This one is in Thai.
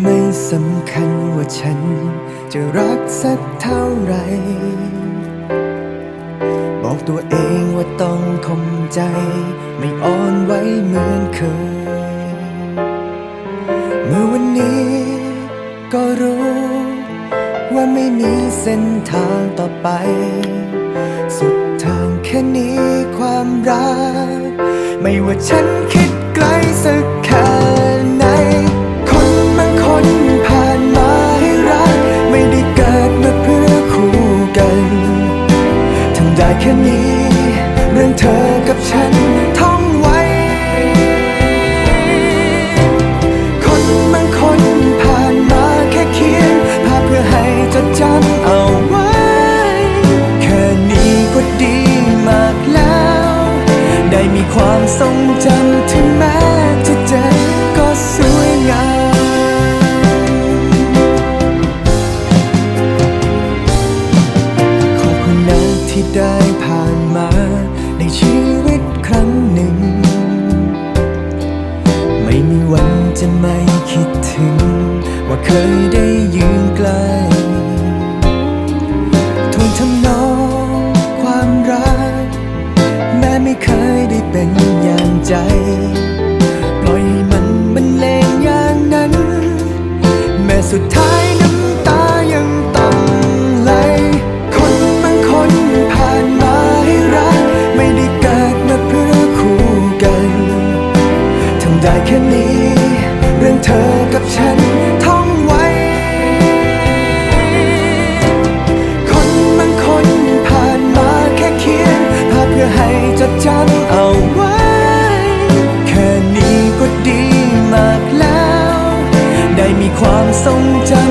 ไม่สำคัญว่าฉัน จะรักสักเท่าไร บอกตัวเองว่าต้องคมใจ ไม่อ่อนไหวเหมือนเคย เมื่อวันนี้ก็รู้ ว่าไม่มีเส้นทางต่อไป สุดทางแค่นี้ความรัก ไม่ว่าฉันคิด แค่นี้ เรื่องเธอกับฉันท่องไว้ คนบางคนผ่านมาแค่เขียนภาพเพื่อให้จดจำเอาไว้ แค่นี้ก็ดีมากแล้ว ได้มีความทรงจำถึงแม้จะเจ็บ ชีวิตครั้งหนึ่ง ไม่มีวันจะไม่คิดถึง ว่าเคยได้ยืนใกล้ทวนทำนองความรัก แม้ไม่เคยได้เป็นอย่างใจ ได้แค่นี้ เรื่องเธอกับฉันท่องไว้ คนบางคนผ่านมาแค่เขียนภาพเพื่อให้จดจำเอาไว้ แค่นี้ก็ดีมากแล้ว ได้มีความทรงจำ